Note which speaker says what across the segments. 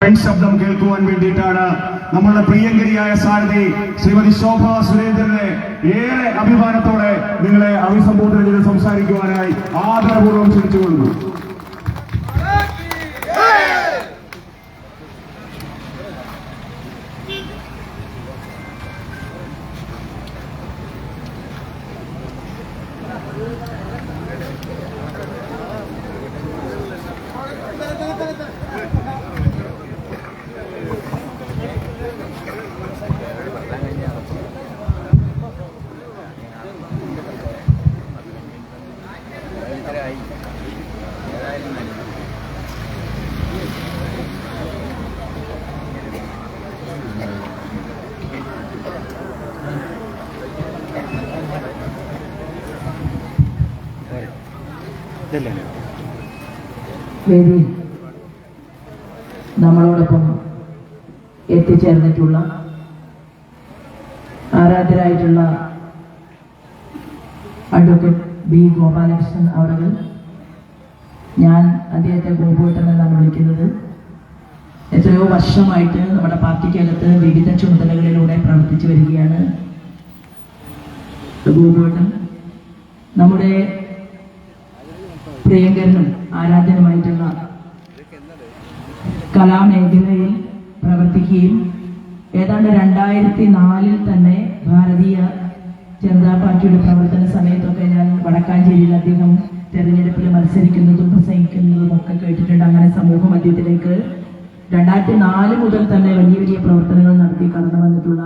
Speaker 1: ശബ്ദം കേൾക്കുവാൻ വേണ്ടിയിട്ടാണ് നമ്മളുടെ പ്രിയങ്കരിയായ സാരഥി ശ്രീമതി ശോഭ സുരേന്ദ്രനെ ഏറെ അഭിമാനത്തോടെ നിങ്ങളെ അഭിസംബോധന ചെയ്ത് സംസാരിക്കുവാനായി ആദരപൂർവം ക്ഷണിച്ചുകൊള്ളുന്നു.
Speaker 2: വേദി നമ്മളോടൊപ്പം എത്തിച്ചേർന്നിട്ടുള്ള ആരാധ്യരായിട്ടുള്ള അഡ്വക്കേറ്റ് ബി ഗോപാലകൃഷ്ണൻ അവറുകൾ ഞാൻ അദ്ദേഹത്തെ ഗോപുട്ടൻ എന്നാണ് വിളിക്കുന്നത്. എത്രയോ വർഷമായിട്ട് നമ്മുടെ പാർട്ടിക്കകത്ത് വിവിധ ചുമതലകളിലൂടെ പ്രവർത്തിച്ചു വരികയാണ് ഗോപുട്ടൻ നമ്മുടെ പ്രിയങ്കരനും ആരാധനുമായിട്ടുള്ള കലാമേഖലയിൽ പ്രവർത്തിക്കുകയും ഏതാണ്ട് രണ്ടായിരത്തി നാലിൽ തന്നെ ഭാരതീയ ജനതാ പാർട്ടിയുടെ പ്രവർത്തന സമയത്തൊക്കെ ഞാൻ വടക്കാഞ്ചേരിയിൽ അദ്ദേഹം തെരഞ്ഞെടുപ്പിൽ മത്സരിക്കുന്നതും പ്രസംഗിക്കുന്നതും ഒക്കെ കേട്ടിട്ടുണ്ട്. അങ്ങനെ സമൂഹ മധ്യത്തിലേക്ക് രണ്ടായിരത്തി നാല് മുതൽ തന്നെ വലിയ വലിയ പ്രവർത്തനങ്ങൾ നടത്തി കടന്നു വന്നിട്ടുള്ള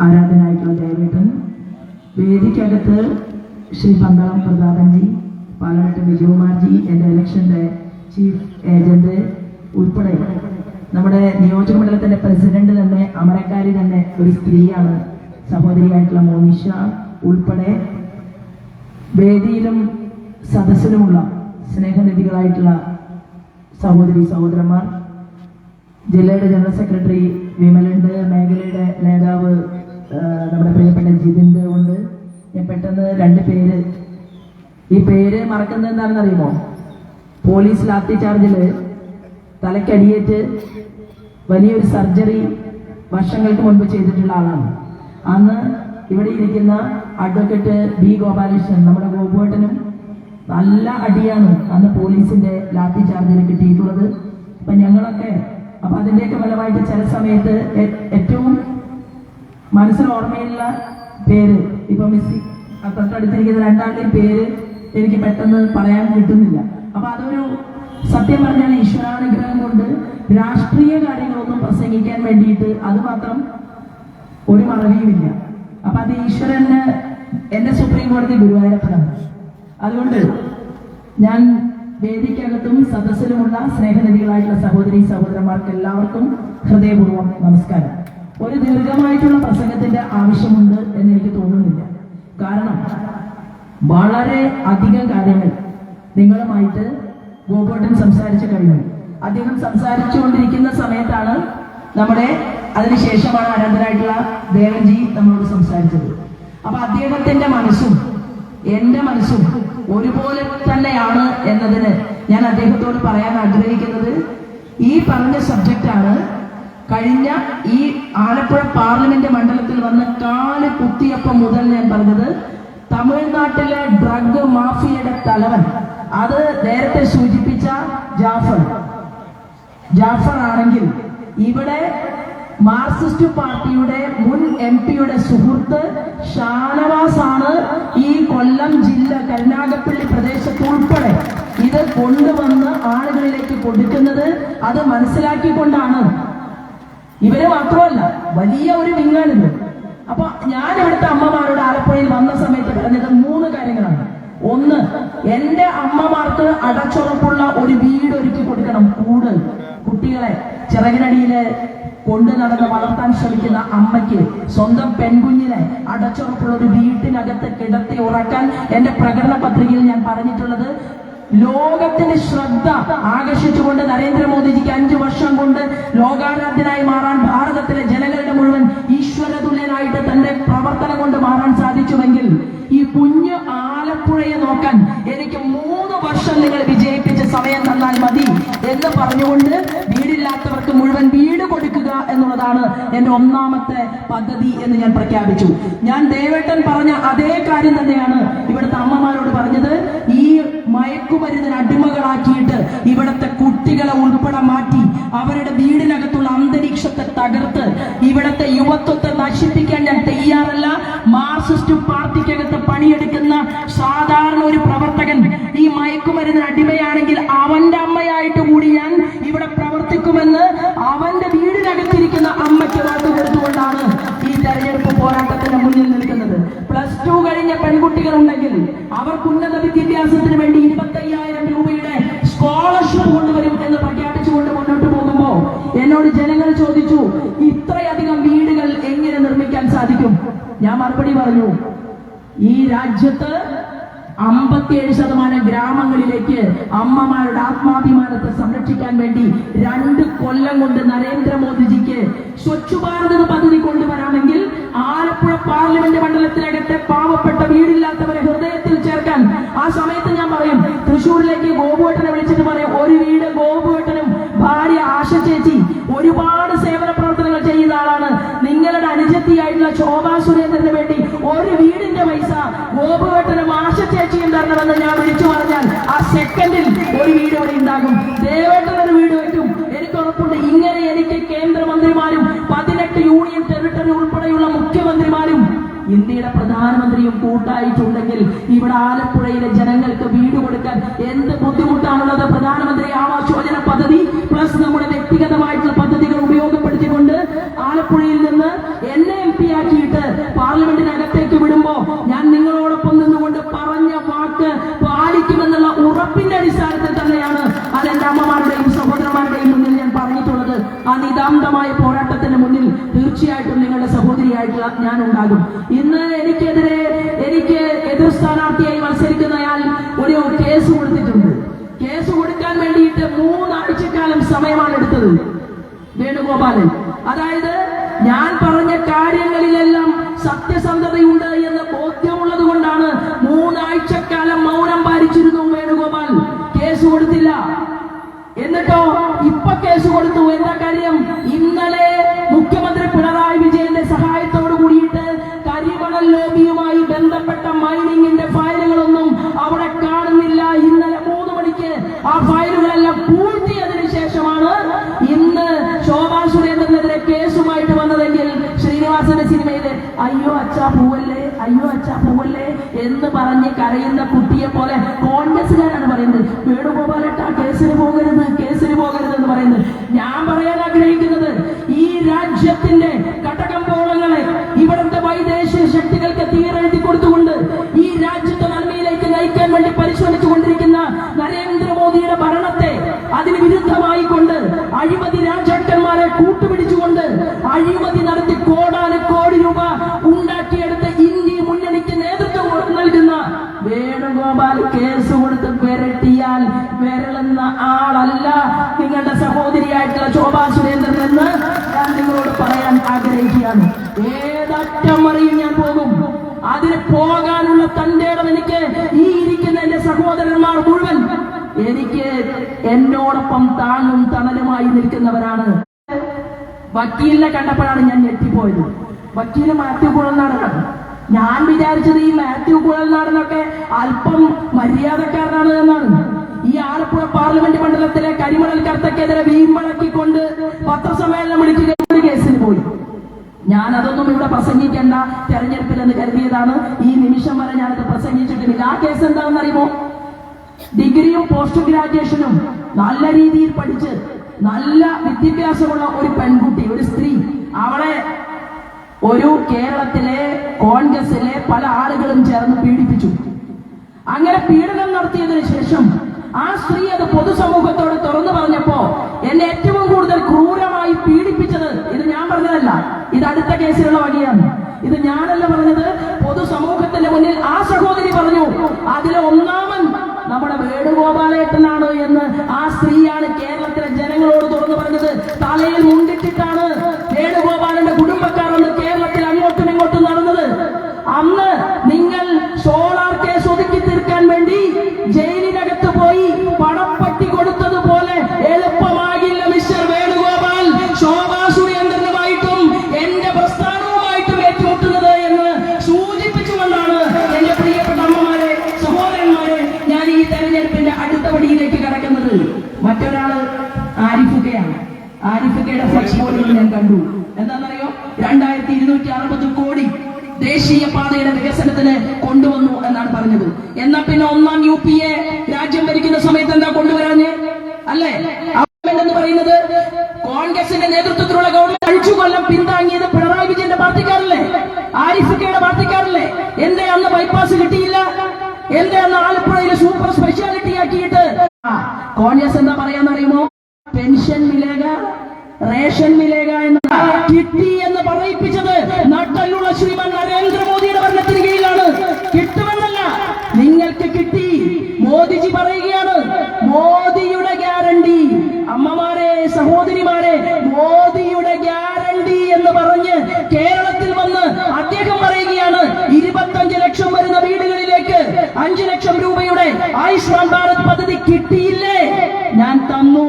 Speaker 2: ആരാധനായിട്ടുള്ള ദേവേട്ടൻ വേദിക്കകത്ത് ശ്രീ പന്തളം പ്രതാപൻജി പാലക്കാട്ട് വിജയകുമാർജി എന്റെ ഇലക്ഷന്റെ ചീഫ് ഏജന്റ് ഉൾപ്പെടെ. നമ്മുടെ നിയോജക മണ്ഡലത്തിന്റെ പ്രസിഡന്റ് തന്നെ അമരക്കാരി തന്നെ ഒരു സ്ത്രീയാണ്. സഹോദരിയായിട്ടുള്ള മോനിഷ ഉൾപ്പെടെ വേദിയിലും സദസ്സിലുമുള്ള സ്നേഹനിധികളായിട്ടുള്ള സഹോദരി സഹോദരന്മാർ ജില്ലയുടെ ജനറൽ സെക്രട്ടറി വിമലുണ്ട് മേഖലയുടെ നേതാവ് നമ്മുടെ പ്രിയപ്പെട്ട ജിതിന്റെ ഉണ്ട്. ഞാൻ പെട്ടെന്ന് രണ്ട് പേര് ഈ പേര് മറക്കുന്നത് എന്താണെന്ന് അറിയുമോ പോലീസ് ലാത്തി ചാർജിൽ തലക്കടിയേറ്റ് വലിയൊരു സർജറി വർഷങ്ങൾക്ക് മുൻപ് ചെയ്തിട്ടുള്ള ആളാണ്. അന്ന് ഇവിടെ ഇരിക്കുന്ന അഡ്വക്കേറ്റ് ബി ഗോപാലകൃഷ്ണൻ നമ്മുടെ ഗോപുവേട്ടനും നല്ല അടിയാണ് അന്ന് പോലീസിന്റെ ലാത്തി ചാർജിൽ കിട്ടിയിട്ടുള്ളത്. അപ്പൊ ഞങ്ങളൊക്കെ അപ്പൊ അതിന്റെയൊക്കെ ഫലമായിട്ട് ചില സമയത്ത് ഏറ്റവും മനസ്സിൽ ഓർമ്മയുള്ള പേര് ഇപ്പൊ മിസ്സി തൊട്ടടുത്തിരിക്കുന്ന രണ്ടാളുടെയും പേര് എനിക്ക് പെട്ടെന്ന് പറയാൻ കിട്ടുന്നില്ല. അപ്പൊ അതൊരു സത്യം പറഞ്ഞാൽ ഈശ്വരാനുഗ്രഹം കൊണ്ട് രാഷ്ട്രീയ കാര്യങ്ങളൊന്നും പ്രസംഗിക്കാൻ വേണ്ടിയിട്ട് അത് മാത്രം ഒരു മറവിയുമില്ല. അപ്പൊ അത് ഈശ്വരന് എന്റെ സുപ്രീം കോടതി ഗുരുവായൂരപ്പനാണ്. അതുകൊണ്ട് ഞാൻ വേദിക്കകത്തും സദസ്സിലുമുള്ള സ്നേഹനിധികളായിട്ടുള്ള സഹോദരി സഹോദരന്മാർക്ക് എല്ലാവർക്കും ഹൃദയപൂർവം നമസ്കാരം. ഒരു ദീർഘമായിട്ടുള്ള പ്രസംഗത്തിന്റെ ആവശ്യമുണ്ട് എന്ന് എനിക്ക് തോന്നുന്നില്ല. കാരണം വളരെ അധികം കാര്യങ്ങൾ നിങ്ങളുമായിട്ട് ഗോപോട്ടൻ സംസാരിച്ചു കഴിഞ്ഞു. അദ്ദേഹം സംസാരിച്ചുകൊണ്ടിരിക്കുന്ന സമയത്താണ് നമ്മുടെ അതിനുശേഷമാണ് ആരാധനായിട്ടുള്ള ദേവൻജി നമ്മളോട് സംസാരിച്ചത്. അപ്പൊ അദ്ദേഹത്തിന്റെ മനസ്സും എന്റെ മനസ്സും ഒരുപോലെ തന്നെയാണ് എന്നതിന് ഞാൻ അദ്ദേഹത്തോട് പറയാൻ ആഗ്രഹിക്കുന്നത്. ഈ പറഞ്ഞ സബ്ജക്റ്റാണ് കഴിഞ്ഞ ഈ ആലപ്പുഴ പാർലമെന്റ് മണ്ഡലത്തിൽ വന്ന് കാൽ കുത്തിയപ്പം മുതൽ ഞാൻ പറഞ്ഞത് തമിഴ്നാട്ടിലെ ഡ്രഗ് മാഫിയയുടെ തലവൻ. അത് നേരത്തെ സൂചിപ്പിച്ച ജാഫർ. ജാഫർ ആണെങ്കിൽ ഇവിടെ മാർക്സിസ്റ്റ് പാർട്ടിയുടെ മുൻ എം പിയുടെ സുഹൃത്ത് ഷാനവാസ് ആണ് ഈ കൊല്ലം ജില്ല കരുനാഗപ്പള്ളി പ്രദേശത്ത് ഉൾപ്പെടെ ഇത് കൊണ്ടുവന്ന് ആളുകളിലേക്ക് കൊടുക്കുന്നത് അത് മനസ്സിലാക്കിക്കൊണ്ടാണ്. ഇവർ മാത്രമല്ല വലിയ ഒരു വിങ്ങാണിത് അപ്പൊ ഞാൻ ഇവിടുത്തെ അമ്മമാരോട് ആലപ്പുഴയിൽ വന്ന സമയത്ത് പറഞ്ഞത് മൂന്ന് കാര്യങ്ങളാണ്. ഒന്ന് എന്റെ അമ്മമാർക്ക് അടച്ചുറപ്പുള്ള ഒരു വീട് ഒരുക്കി കൊടുക്കണം കൂട്. കുട്ടികളെ ചിറകിനടിയിൽ കൊണ്ടു നടന്ന് വളർത്താൻ ശ്രമിക്കുന്ന അമ്മയ്ക്ക് സ്വന്തം പെൺകുഞ്ഞിനെ അടച്ചുറപ്പുള്ള ഒരു വീട്ടിനകത്ത് കിടത്തി ഉറക്കാൻ എന്റെ പ്രകടന പത്രികയിൽ ഞാൻ പറഞ്ഞിട്ടുള്ളത് ലോകത്തിന്റെ ശ്രദ്ധ ആകർഷിച്ചുകൊണ്ട് നരേന്ദ്രമോദിജിക്ക് അഞ്ചു വർഷം കൊണ്ട് ലോകാരാധ്യനായി മാറാൻ ഭാരതത്തിലെ ജനങ്ങളുടെ മുഴുവൻ ഈശ്വരതുല്യനായിട്ട് തന്റെ പ്രവർത്തനം കൊണ്ട് മാറാൻ സാധിച്ചുവെങ്കിൽ ഈ കുഞ്ഞു ആലപ്പുഴയെ നോക്കാൻ എനിക്ക് മൂന്ന് വർഷം നിങ്ങൾ വിജയിപ്പിച്ച സമയം തന്നാൽ മതി എന്ന് പറഞ്ഞുകൊണ്ട് വീടില്ലാത്തവർക്ക് മുഴുവൻ വീട് കൊടുക്കുക എന്നുള്ളതാണ് എന്റെ ഒന്നാമത്തെ പദ്ധതി എന്ന് ഞാൻ പ്രഖ്യാപിച്ചു. ഞാൻ ദേവേട്ടൻ പറഞ്ഞ അതേ കാര്യം തന്നെയാണ് ഇവിടുത്തെ അമ്മമാരോട് പറഞ്ഞത്. ഈ മയക്കുമരുന്നിന് അടിമകളാക്കിയിട്ട് ഇവിടുത്തെ കുട്ടികളെ ഉൾപ്പെടെ മാറ്റി അവരുടെ വീടിനകത്തുള്ള അന്തരീക്ഷത്തെ തകർത്ത് ഇവിടുത്തെ യുവത്വത്തെ നശിപ്പിക്കാൻ ഞാൻ തയ്യാറല്ല. മാർസിസ്റ്റ് പാർട്ടിക്കകത്ത് പണിയെടുക്കുന്ന സാധാരണ ഒരു പ്രവർത്തകൻ ഈ മയക്കുമരുന്നിന് അടിമയാണെങ്കിൽ അവന്റെ അമ്മയായിട്ട് കൂടി ഞാൻ ഇവിടെ ഉണ്ടെങ്കിൽ അവർക്ക് ഉന്നത വിദ്യാഭ്യാസത്തിന് വേണ്ടി ഇരുപത്തയ്യായിരം രൂപയുടെ സ്കോളർഷിപ്പ് കൊണ്ടുവരും എന്ന് പ്രഖ്യാപിച്ചുകൊണ്ട് മുന്നോട്ട് പോകുമ്പോ എന്നോട് ജനങ്ങൾ ചോദിച്ചു ഇത്രയധികം വീടുകൾ എങ്ങനെ നിർമ്മിക്കാൻ സാധിക്കും? ഞാൻ മറുപടി പറഞ്ഞു ഈ രാജ്യത്ത് അമ്പത്തിയേഴ് ശതമാനം ഗ്രാമങ്ങളിലേക്ക് അമ്മമാരുടെ ആത്മാഭിമാനത്തെ സംരക്ഷിക്കാൻ വേണ്ടി രണ്ട് കൊല്ലം കൊണ്ട് നരേന്ദ്രമോദിജിക്ക് സ്വച്ഛ് ഭാരത് പദ്ധതി കൊണ്ടുവരാമെങ്കിൽ ആലപ്പുഴ പാർലമെന്റ് മണ്ഡലത്തിനകത്തെ പാവപ്പെട്ട അനുജത്തിയായിട്ടുള്ള ശോഭാ സുരേന്ദ്രന് വേണ്ടി ഒരു വീടിന്റെ പൈസ ഗോപുവേട്ടനും ആശ ചേച്ചിയും തരണമെന്ന് ഞാൻ വിളിച്ചു പറഞ്ഞാൽ ആ സെക്കൻഡിൽ ഒരു വീട് ഇവിടെ ഉണ്ടാകും. ദേവേട്ടൻ ഒരു വീട് വയ്ക്കും എനിക്ക് ഉറപ്പുണ്ട് ഇങ്ങനെ എനിക്ക് കേന്ദ്രമന്ത്രിമാരും പതിനെട്ട് യൂണിയൻ ടെറിട്ടറി ഉൾപ്പെടെയുള്ള മുഖ്യമന്ത്രിമാരും ഇന്ത്യയുടെ പ്രധാനമന്ത്രിയും കൂട്ടായിട്ടുണ്ടെങ്കിൽ ഇവിടെ ആലപ്പുഴയിലെ ജനങ്ങൾക്ക് വീട് കൊടുക്കാൻ എന്ത് ബുദ്ധിമുട്ടാണുള്ളത്? പ്രധാനമന്ത്രി ആവാസ് യോജന പദ്ധതി പ്ലസ് നമ്മുടെ വ്യക്തിഗതമായിട്ടുള്ള ആ പോരാട്ടത്തിന് മുന്നിൽ തീർച്ചയായിട്ടും നിങ്ങളുടെ സഹോദരിയായിട്ടുള്ള ഞാൻ ഉണ്ടാകും ഇന്ന് അയ്യോ അച്ഛാ പൂവല്ലേ? അയ്യോ അച്ഛാ പൂവല്ലേ? എന്ന് പറഞ്ഞ് കരയുന്ന കുട്ടിയെ പോലെ കോൺഗ്രസ്സുകാരാണ് പറയുന്നത്. വേണുഗോപാലട്ട കേസിന് പോകരുത് കേസിന് പോകരുത് എന്ന് പറയുന്നത്. ഞാൻ പറയാൻ ആഗ്രഹിക്കുന്നത് ഏതറ്റം വരെയും ഞാൻ പോകും. അതിന് പോകാനുള്ള തന്റേടം എനിക്ക് ഈ ഇരിക്കുന്ന എന്റെ സഹോദരന്മാർ മുഴുവൻ എനിക്ക് എന്നോടൊപ്പം താങ്ങും തണലുമായി നിൽക്കുന്നവരാണ്. വക്കീലിനെ കണ്ടപ്പോഴാണ് ഞാൻ ഞെട്ടിപ്പോയത്. വക്കീൽ മാത്യു കുഴൽനാടനാണ്. ഞാൻ വിചാരിച്ചത് ഈ മാത്യു കുഴൽനാടനൊക്കെ അല്പം മര്യാദക്കാരനാണ് എന്നാണ്. ഈ ആലപ്പുഴ പാർലമെന്റ് മണ്ഡലത്തിലെ കരിമണൽ കർത്തക്കെതിരെ വീമ്പളക്കിക്കൊണ്ട് പത്രസമ്മേളനം വിളിക്കുക ഞാൻ അതൊന്നും ഇവിടെ പ്രസംഗിക്കേണ്ട. തെരഞ്ഞെടുപ്പിൽ എന്ന് കരുതിയതാണ്. ഈ നിമിഷം വരെ ഞാനത് പ്രസംഗിച്ചിട്ടില്ല. ആ കേസ് എന്താണെന്ന് അറിയുമോ ഡിഗ്രിയും പോസ്റ്റ് ഗ്രാജുവേഷനും നല്ല രീതിയിൽ പഠിച്ച് നല്ല വിദ്യാഭ്യാസമുള്ള ഒരു പെൺകുട്ടി ഒരു സ്ത്രീ. അവളെ ഒരു കേരളത്തിലെ കോൺഗ്രസിലെ പല ആളുകളും ചേർന്ന് പീഡിപ്പിച്ചു. അങ്ങനെ പീഡനം നടത്തിയതിനു ശേഷം ആ സ്ത്രീ അത് പൊതുസമൂഹത്തോട് Tadi tak kena silap lagi? ആരിഫുക്കയുടെ ഫ്ലക്സ് ബോർഡുകൾ ഞാൻ കണ്ടു. എന്താണെന്നറിയോ? രണ്ടായിരത്തി ഇരുന്നൂറ്റി അറുപത് കോടി ദേശീയ പാതയുടെ വികസനത്തിന് കൊണ്ടുവന്നു എന്നാണ് പറഞ്ഞത്. എന്നാ പിന്നെ ഒന്നാം യു പി എ രാജ്യം ഭരിക്കുന്ന സമയത്ത് എന്താ കൊണ്ടുവരാഞ്ഞ്? അല്ലേ? എന്ന് പറയുന്നത്? കോൺഗ്രസിന്റെ നേതൃത്വത്തിലുള്ള ഗവൺമെന്റ് അഴിച്ചു കൊല്ലം പിന്താങ്ങിയത് പിണറായി വിജയന്റെ പാർട്ടിക്കാരല്ലേ? ആരിഫിക്കയുടെ പാർട്ടിക്കാരല്ലേ? എന്റെ അന്ന് ബൈപ്പാസ് കിട്ടിയില്ല. എന്റെ അന്ന് ആലപ്പുഴയിൽ സൂപ്പർ സ്പെഷ്യാലിറ്റി ആക്കിയിട്ട്. കോൺഗ്രസ് എന്താ പറയാന്നറിയുമോ? പെൻഷൻ മിലേക റേഷൻ മിലേക എന്ന് കിട്ടി എന്ന് പറയിപ്പിച്ചത് നാട്ടിലുള്ള ശ്രീമാൻ നരേന്ദ്രമോദിയുടെ ഭരണത്തിന് കീഴിലാണ് കിട്ടുമെന്നല്ല നിങ്ങൾക്ക് കിട്ടി. മോദിജി പറയുകയാണ് മോദിയുടെ ഗ്യാരണ്ടി. അമ്മമാരെ സഹോദരിമാരെ മോദിയുടെ ഗ്യാരണ്ടി എന്ന് പറഞ്ഞ് കേരളത്തിൽ വന്ന് അദ്ദേഹം പറയുകയാണ് ഇരുപത്തഞ്ച് ലക്ഷം വരുന്ന വീടുകളിലേക്ക് അഞ്ചു ലക്ഷം രൂപയുടെ ആയുഷ്മാൻ ഭാരത് പദ്ധതി കിട്ടിയില്ലേ? ഞാൻ തന്നു.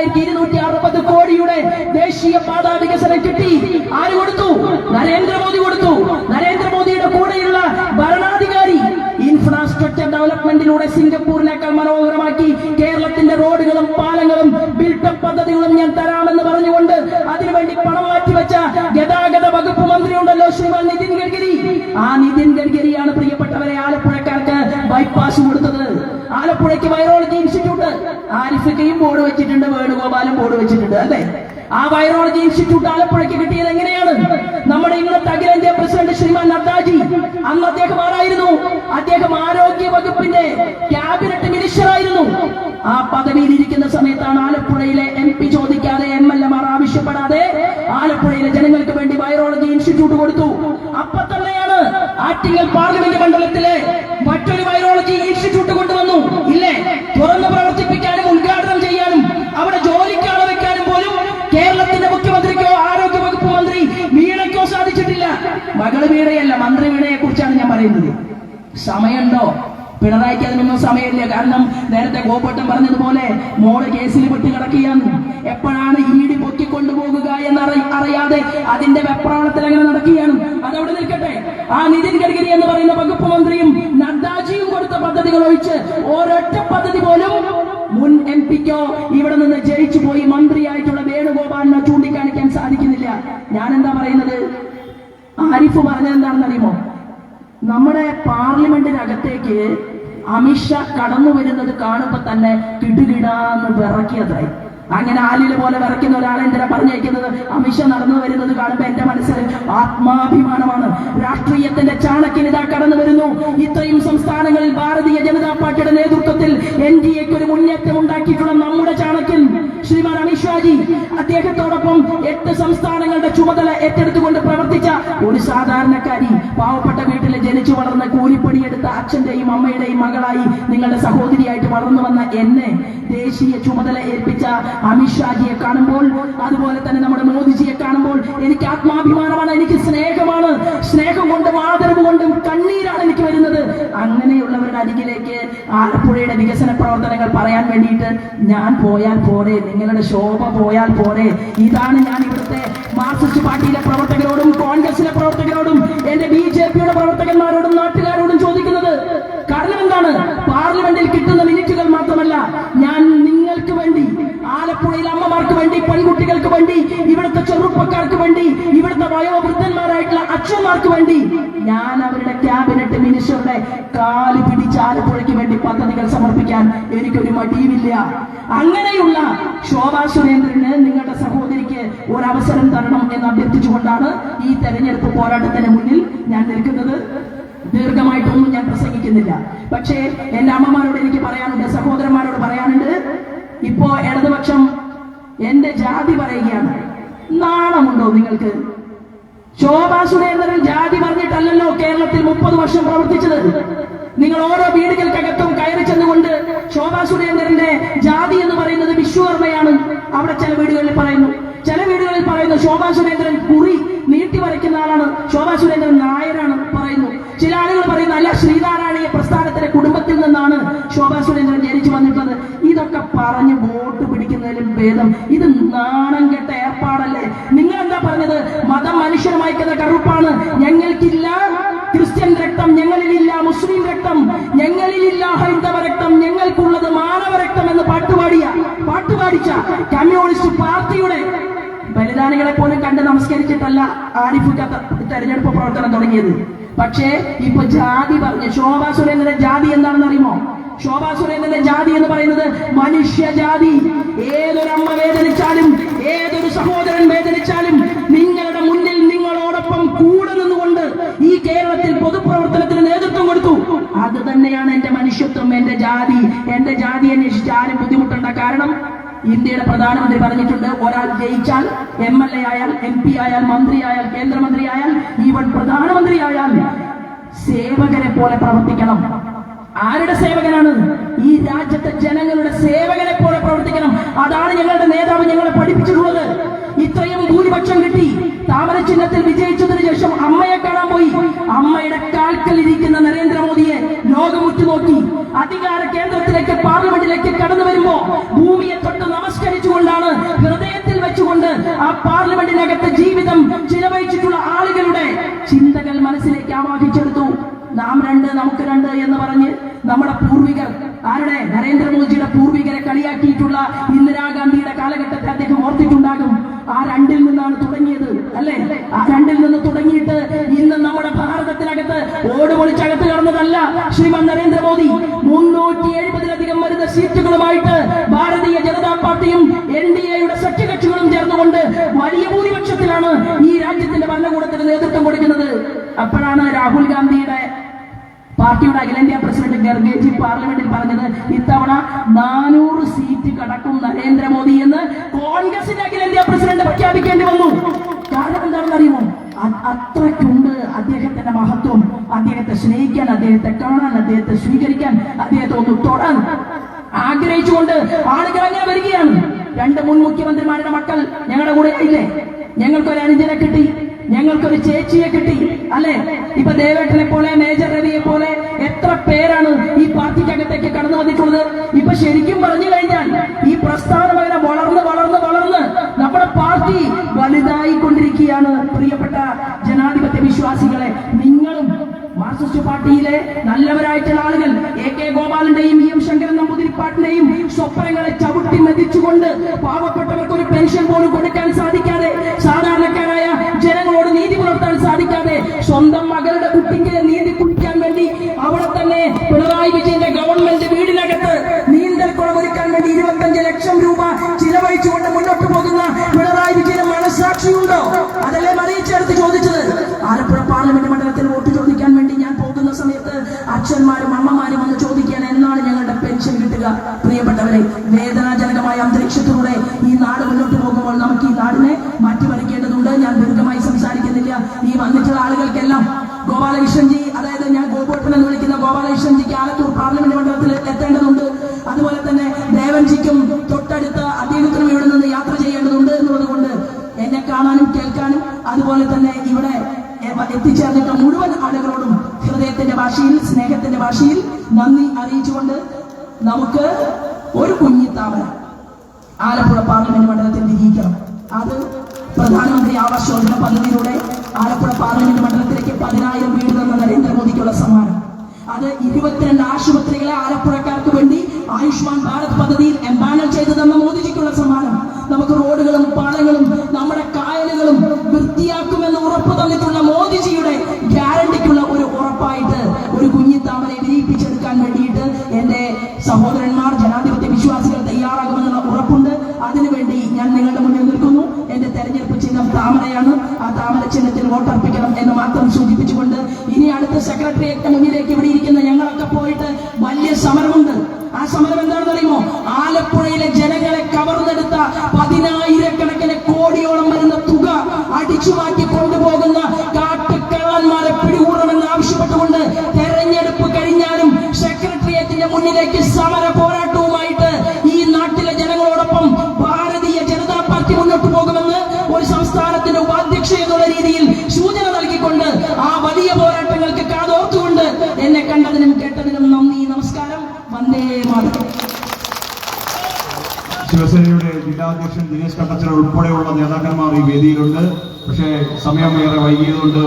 Speaker 2: രണ്ടായിരത്തി ഇരുന്നൂറ്റി അറുപത് കോടിയുടെ ദേശീയ പാതാ വികസനം കിട്ടി. ആര് കൊടുത്തു? നരേന്ദ്രമോദി കൊടുത്തു. നരേന്ദ്രമോദിയുടെ കൂടെയുള്ള ഭരണാധികാരി ഇൻഫ്രാസ്ട്രക്ചർ ഡെവലപ്മെന്റിലൂടെ സിംഗപ്പൂരിനേക്കാൾ മനോഹരമാക്കി. കേരളത്തിന്റെ റോഡുകളും പാലങ്ങളും ബിൽട്ടപ്പ് പദ്ധതികളും ഞാൻ തരാമെന്ന് പറഞ്ഞുകൊണ്ട് അതിനുവേണ്ടി പണം മാറ്റിവെച്ച ഗതാഗത വകുപ്പ് മന്ത്രി ഉണ്ടല്ലോ ശ്രീമാൻ നിതിൻ ഗഡ്കരി. ആ നിതിൻ ഗഡ്കരിയാണ് പ്രിയപ്പെട്ടവരെ ആലപ്പുഴക്കാർക്ക് ബൈപ്പാസ് കൊടുത്തത്. ആലപ്പുഴയ്ക്ക് വൈറോളജി ആരിഫിക്കയും ബോർഡ് വെച്ചിട്ടുണ്ട് വേണുഗോപാലും ബോർഡ് വെച്ചിട്ടുണ്ട് അല്ലേ? ആ വൈറോളജി ഇൻസ്റ്റിറ്റ്യൂട്ട് ആലപ്പുഴയ്ക്ക് കിട്ടിയത് എങ്ങനെയാണ്? നമ്മുടെ ഇന്നത്തെ അഖിലേന്ത്യാ പ്രസിഡന്റ് ശ്രീമാൻ നദ്ദാജി. അന്ന് അദ്ദേഹം ആരായിരുന്നു? അദ്ദേഹം ആരോഗ്യ വകുപ്പിന്റെ ക്യാബിനറ്റ് മിനിസ്റ്റർ ആയിരുന്നു. ആ പദവിയിൽ ഇരിക്കുന്ന സമയത്താണ് സമയമില്ല. കാരണം നേരത്തെ ഗോപട്ടം പറഞ്ഞതുപോലെ മോൾ കേസിൽ പെട്ട് കിടക്കുകയാണ് എപ്പോഴാണ് ഈടി പൊക്കിക്കൊണ്ടുപോകുക എന്ന് അറിയാതെ അതിന്റെ വെപ്രാളത്തിൽ അങ്ങനെ നടക്കുകയാണ്. അതവിടെ നിൽക്കട്ടെ. ആ നിതിൻ ഗഡ്കരി എന്ന് പറയുന്ന വകുപ്പ് മന്ത്രിയും നദ്ദാജിയും കൊടുത്ത പദ്ധതികൾ ഒഴിച്ച് ഒരൊറ്റ പദ്ധതി പോലും മുൻ എം പിക്കോ ഇവിടെ നിന്ന് ജയിച്ചു പോയി മന്ത്രിയായിട്ടുള്ള വേണുഗോപാലിനെ ചൂണ്ടിക്കാണിക്കാൻ സാധിക്കുന്നില്ല. ഞാൻ എന്താ പറയുന്നത്? ആരിഫ് പറഞ്ഞത് എന്താണെന്ന് അറിയുമോ നമ്മുടെ പാർലമെന്റിനകത്തേക്ക് അമിത്ഷാ കടന്നു വരുന്നത് കാണുമ്പോ തന്നെ കിടുകിടാന്ന് വിറക്കിയതായി അങ്ങനെ ആലില പോലെ വിറയ്ക്കുന്ന ഒരാളെ എന്തിനാ പറഞ്ഞേക്കുന്നത് അമിഷ നടന്നു വരുന്നത് കാണുമ്പോ എന്റെ മനസ്സിൽ ആത്മാഭിമാനമാണ്. രാഷ്ട്രീയത്തിന്റെ ചാണക്യനിത കടന്നു വരുന്നു. ഇത്രയും സംസ്ഥാനങ്ങളിൽ ഭാരതീയ ജനതാ പാർട്ടിയുടെ നേതൃത്വത്തിൽ എൻ ഡി എക്ക് ഒരു മുന്നേറ്റം ഉണ്ടാക്കിയിട്ടുള്ള നമ്മുടെ ചാണക്യൻ ശ്രീമാൻ അമിത്ഷാജി അദ്ദേഹത്തോടൊപ്പം എട്ട് സംസ്ഥാനങ്ങളുടെ ചുമതല ഏറ്റെടുത്തുകൊണ്ട് പ്രവർത്തിച്ച ഒരു സാധാരണക്കാരി പാവപ്പെട്ട വീട്ടിൽ ജനിച്ചു വളർന്ന കൂലിപ്പണിയെടുത്ത അച്ഛന്റെയും അമ്മയുടെയും മകളായി നിങ്ങളുടെ സഹോദരിയായിട്ട് വളർന്നു വന്ന എന്നെ ദേശീയ ചുമതല ഏൽപ്പിച്ച അമിത്ഷാജിയെ കാണുമ്പോൾ അതുപോലെ തന്നെ നമ്മുടെ മോദിജിയെ കാണുമ്പോൾ എനിക്ക് ആത്മാഭിമാനമാണ് എനിക്ക് സ്നേഹമാണ്. സ്നേഹം കൊണ്ടും ആദരവ് കൊണ്ടും കണ്ണീരാണ് എനിക്ക് വരുന്നത്. അങ്ങനെയുള്ളവരുടെ അരികിലേക്ക് ആലപ്പുഴയുടെ വികസന പ്രവർത്തനങ്ങൾ പറയാൻ വേണ്ടിയിട്ട് ഞാൻ പോയാൽ പോരെ നിങ്ങളുടെ ശോഭ പോയാൽ പോരെ. ഇതാണ് ഞാൻ ഇവിടുത്തെ മാർക്സിസ്റ്റ് പാർട്ടിയിലെ പ്രവർത്തകരോടും കോൺഗ്രസിലെ പ്രവർത്തകരോടും എന്റെ ബി ജെ പിയുടെ പ്രവർത്തകന്മാരോടും നാട്ടുകാരോടും ചോദിക്കുന്നത്. കാരണം എന്താണ്? പാർലമെന്റിൽ കിട്ടുന്ന മിനിറ്റുകൾ മാത്രമല്ല ഞാൻ നിങ്ങൾക്ക് വേണ്ടി ആലപ്പുഴയിലെ അമ്മമാർക്ക് വേണ്ടി പെൺകുട്ടികൾക്ക് വേണ്ടി ഇവിടുത്തെ ചെറുപ്പക്കാർക്ക് വേണ്ടി ഇവിടുത്തെ വയോവൃദ്ധന്മാരായിട്ടുള്ള അച്ഛന്മാർക്ക് വേണ്ടി ഞാൻ അവരുടെ ക്യാബിനറ്റ് മിനിസ്റ്ററുടെ കാൽ പിടിച്ച് ആലപ്പുഴയ്ക്ക് വേണ്ടി പദ്ധതികൾ സമർപ്പിക്കാൻ എനിക്കൊരു മടിയുമില്ല. അങ്ങനെയുള്ള ശോഭാ സുരേന്ദ്രന് നിങ്ങളുടെ സഹോദരിക്ക് ഒരു അവസരം തരണം എന്ന് അഭ്യർത്ഥിച്ചുകൊണ്ടാണ് ഈ തെരഞ്ഞെടുപ്പ് പോരാട്ടത്തിന് മുന്നിൽ ഞാൻ നിൽക്കുന്നത്. ദീർഘമായിട്ടൊന്നും ഞാൻ പ്രസംഗിക്കുന്നില്ല. പക്ഷേ എന്റെ അമ്മമാരോട് എനിക്ക് പറയാനുണ്ട് സഹോദരന്മാരോട് പറയാനുണ്ട്. ഇപ്പോ ഇടതുപക്ഷം എന്റെ ജാതി പറയുകയാണ്. നാണമുണ്ടോ നിങ്ങൾക്ക്? ശോഭാ സുരേന്ദ്രൻ ജാതി പറഞ്ഞിട്ടല്ലല്ലോ കേരളത്തിൽ മുപ്പത് വർഷം പ്രവർത്തിച്ചത്. നിങ്ങൾ ഓരോ വീടുകൾക്കകത്തും കയറി ചെന്നുകൊണ്ട് ശോഭാ സുരേന്ദ്രന്റെ ജാതി എന്ന് പറയുന്നത് വിശ്വകർമ്മയാണ് അവിടെ ചില വീടുകളിൽ പറയുന്നു. ചില വീടുകളിൽ പറയുന്നു ശോഭാ സുരേന്ദ്രൻ കുറി നീട്ടി വരയ്ക്കുന്ന ആളാണ്. ശോഭാ സുരേന്ദ്രൻ നായരാണ് പറയുന്നു. ചില ആളുകൾ പറയുന്നു അല്ല ശ്രീനാരായണീയ പ്രസ്ഥാനത്തിലെ കുടുംബത്തിൽ നിന്നാണ് ശോഭാ സുരേന്ദ്രൻ ജനിച്ചു വന്നിട്ടുള്ളത്. ഇതൊക്കെ പറഞ്ഞ് വോട്ട് പിടിക്കുന്നതിലും ഭേദം. ഇത് നാണം കെട്ട ഏർപ്പാടല്ലേ? നിങ്ങൾ എന്താ പറഞ്ഞത്? മതം വായിക്കുന്ന കറുപ്പാണ്. ഞങ്ങൾക്കില്ല ബലിദാനികളെ പോലും കണ്ട് നമസ്കരിച്ചിട്ടല്ല ആരിഫ് തെരഞ്ഞെടുപ്പ് പ്രവർത്തനം തുടങ്ങിയത്. പക്ഷേ ഇപ്പൊ ജാതി പറഞ്ഞു ശോഭാ സുരേന്ദ്രന്റെ ജാതി എന്താണെന്ന് അറിയുമോ ശോഭാ സുരേന്ദ്രന്റെ ജാതി എന്ന് പറയുന്നത് മനുഷ്യ മനുഷ്യജാതി ഏതൊരമ്മ വേദനിച്ചാലും ഏതൊരു സഹോദരൻ വേദനിച്ചാലും നിങ്ങളുടെ നിങ്ങളോടൊപ്പം കൂടെ നിന്നുകൊണ്ട് ഈ കേരളത്തിൽ പൊതുപ്രവർത്തനത്തിന് നേതൃത്വം കൊടുത്തു. അത് തന്നെയാണ് എന്റെ മനുഷ്യത്വം എന്റെ ജാതി. എന്റെ ജാതി അന്വേഷിച്ച് ആരും ബുദ്ധിമുട്ടേണ്ട കാരണം ഇന്ത്യയുടെ പ്രധാനമന്ത്രി പറഞ്ഞിട്ടുണ്ട് ഒരാൾ ജയിച്ചാൽ എം എൽ എ ആയാൽ എം പി ആയാൽ മന്ത്രി ആയാൽ കേന്ദ്രമന്ത്രി ആയാൽ ഈവൻ പ്രധാനമന്ത്രി ആയാൽ സേവകരെ പോലെ പ്രവർത്തിക്കണം. ആരുടെ സേവകനാണ്? ഈ രാജ്യത്തെ ജനങ്ങളുടെ സേവകനെ പോലെ പ്രവർത്തിക്കണം. അതാണ് ഞങ്ങളുടെ നേതാവ് ഞങ്ങളെ പഠിപ്പിച്ചിട്ടുള്ളത്. ഇത്രയും ഭൂരിപക്ഷം കിട്ടി. താമര ചിഹ്നത്തിൽ വിജയിച്ചതിനു ശേഷം അമ്മയെ കാണാൻ പോയി. അമ്മയുടെ കാൽക്കൽ ഇരിക്കുന്ന നരേന്ദ്രമോദിയെ ലോകം ഉറ്റുനോക്കി. അധികാര കേന്ദ്രത്തിലേക്ക് പാർലമെന്റിലേക്ക് കടന്നു വരുമ്പോ ഭൂമിയെ തൊട്ട് നമസ്കരിച്ചുകൊണ്ടാണ് ഹൃദയത്തിൽ വെച്ചുകൊണ്ട് ആ പാർലമെന്റിനകത്ത് ജീവിതം ചിലവഴിച്ചിട്ടുള്ള ആളുകളുടെ ചിന്തകൾ മനസ്സിലേക്ക് ആവാഹിച്ചെടുത്തു. നാം രണ്ട് നമുക്ക് രണ്ട് എന്ന് പറഞ്ഞ് നമ്മുടെ പൂർവികർ ആരുടെ? നരേന്ദ്രമോദിയുടെ പൂർവികരെ കളിയാക്കിയിട്ടുള്ള ഇന്ദിരാഗാന്ധിയുടെ കാലഘട്ടത്തെ അദ്ദേഹം ഓർത്തിട്ടുണ്ടാകും. ആ രണ്ടിൽ അല്ലേ? രണ്ടിൽ നിന്ന് തുടങ്ങിയിട്ട് ഇന്ന് നമ്മുടെ ഭാരതത്തിനകത്ത് ഓട് പൊളിച്ചകത്ത് കടന്നതല്ല ശ്രീമാൻ നരേന്ദ്രമോദി. മുന്നൂറ്റി എഴുപതിലധികം വരുന്ന സീറ്റുകളുമായിട്ട് ഭാരതീയ ജനതാ പാർട്ടിയും എൻ ഡി എയുടെ സഖ്യകക്ഷികളും ചേർന്നുകൊണ്ട് വലിയ ഭൂരിപക്ഷത്തിലാണ് ഈ രാജ്യത്തിന്റെ ഭരണകൂടത്തിന് നേതൃത്വം കൊടുക്കുന്നത്. അപ്പോഴാണ് രാഹുൽ ഗാന്ധിയുടെ പാർട്ടിയുടെ അഖിലേന്ത്യാ പ്രസിഡന്റ് ഗർഗേജി പാർലമെന്റിൽ പറഞ്ഞത് ഇത്തവണ നാനൂറ് സീറ്റ് കടക്കും നരേന്ദ്രമോദി എന്ന് കോൺഗ്രസിന്റെ അഖിലേന്ത്യാ പ്രസിഡന്റ് പ്രഖ്യാപിക്കേണ്ടി വന്നു. കാരണം എന്താണെന്ന് അറിയുമോ? അത്രയ്ക്കുണ്ട് അദ്ദേഹത്തിന്റെ മഹത്വം. അദ്ദേഹത്തെ സ്നേഹിക്കാൻ അദ്ദേഹത്തെ കാണാൻ അദ്ദേഹത്തെ സ്വീകരിക്കാൻ അദ്ദേഹത്തെ ഒന്ന് തൊടാൻ. ആഗ്രഹിച്ചുകൊണ്ട് ആളുകൾ അങ്ങനെ വരികയാണ്. രണ്ട് മുൻ മുഖ്യമന്ത്രിമാരുടെ മക്കൾ ഞങ്ങളുടെ കൂടെ ഇല്ലേ? ഞങ്ങൾക്കൊരു അനുജനെ കിട്ടി. ഞങ്ങൾക്കൊരു ചേച്ചിയെ കിട്ടി അല്ലെ? ഇപ്പൊ ദേവേട്ടനെ പോലെ മേജർ രവിയെ പോലെ എത്ര പേരാണ് ഈ പാർട്ടിക്കകത്തേക്ക് കടന്നു വന്നിട്ടുള്ളത്? ഇപ്പൊ ശരിക്കും പറഞ്ഞു കഴിഞ്ഞാൽ ഈ പ്രസ്ഥാനം അങ്ങനെ വളർന്ന് വളർന്ന് വളർന്ന് നമ്മുടെ പാർട്ടി വലുതായി കൊണ്ടിരിക്കുകയാണ് പ്രിയപ്പെട്ട ജനാധിപത്യ വിശ്വാസികളെ നിങ്ങളും മാർക്സിസ്റ്റ് പാർട്ടിയിലെ നല്ലവരായിട്ടുള്ള ആളുകൾ എ കെ ഗോപാലന്റെയും ഇ എം ശങ്കരൻ നമ്പൂതിരിപ്പാട്ടിന്റെയും സ്വപ്നങ്ങളെ ചവിട്ടി മെതിച്ചുകൊണ്ട് പാവപ്പെട്ടവർക്ക് ഒരു പെൻഷൻ പോലും കൊടുക്കാൻ സാധിക്കാതെ വേദനാജനകമായ അന്തരീക്ഷത്തിലൂടെ ഈ നാട് മുന്നോട്ട് പോകുമ്പോൾ നമുക്ക് ഈ നാടിനെ മാറ്റിമറിക്കേണ്ടതുണ്ട് ഞാൻ ദീർഘമായി സംസാരിക്കുന്നില്ല. ഈ വന്നിട്ടുള്ള ആളുകൾക്കെല്ലാം ഗോപാലകൃഷ്ണൻജി അതായത് ഞാൻ ഗോപോട്ടൻ എന്ന് വിളിക്കുന്ന ഗോപാലകൃഷ്ണൻജിക്ക് ആലത്തൂർ പാർലമെന്റ് മണ്ഡലത്തിൽ എത്തേണ്ടതുണ്ട്. അതുപോലെ തന്നെ ദേവൻജിക്കും തൊട്ടടുത്ത് അദ്ദേഹത്തിനും ഇവിടെ നിന്ന് യാത്ര ചെയ്യേണ്ടതുണ്ട് എന്നുള്ളത് കൊണ്ട് എന്നെ കാണാനും കേൾക്കാനും അതുപോലെ തന്നെ ഇവിടെ എത്തിച്ചേർന്നിട്ട മുഴുവൻ ആളുകളോടും ഹൃദയത്തിന്റെ ഭാഷയിൽ സ്നേഹത്തിന്റെ ഭാഷയിൽ നന്ദി അറിയിച്ചുകൊണ്ട് നമുക്ക് ഒരു കുഞ്ഞിത്താമര ആലപ്പുഴ പാർലമെന്റ് മണ്ഡലത്തിൽ വിജയിക്കണം അത് പ്രധാനമന്ത്രി ആവാസ് യോജന പദ്ധതിയിലൂടെ ആലപ്പുഴ പാർലമെന്റ് മണ്ഡലത്തിലേക്ക് പതിനായിരം വീട് തന്ന നരേന്ദ്രമോദിക്കുള്ള സമ്മാനം. അത് ഇരുപത്തിരണ്ട് ആശുപത്രികളെ ആലപ്പുഴക്കാർക്ക് വേണ്ടി ആയുഷ്മാൻ ഭാരത് പദ്ധതിയിൽ എംപാനൽ ചെയ്തു തന്ന മോദിജിക്കുള്ള സമ്മാനം. സെക്രട്ടേറിയറ്റ് മുന്നിലേക്ക് ഇവിടെ ഇരിക്കുന്ന ഞങ്ങളൊക്കെ പോയിട്ട് വലിയ സമരമുണ്ട്. ആ സമരം എന്താണെന്ന് അറിയുമോ? ആലപ്പുഴയിലെ ജനങ്ങളെ കവർന്നെടുത്ത പതിനായിരക്കണക്കിന് കോടിയോളം വരുന്ന തുക അടിച്ചു മാറ്റി
Speaker 1: ശിവസേനയുടെ ജില്ലാധ്യക്ഷൻ ദിനേശ് കട്ടച്ചൻ ഉൾപ്പെടെയുള്ള നേതാക്കന്മാർ ഈ വേദിയിലുണ്ട്. പക്ഷേ സമയം ഏറെ വൈകിയതുകൊണ്ട്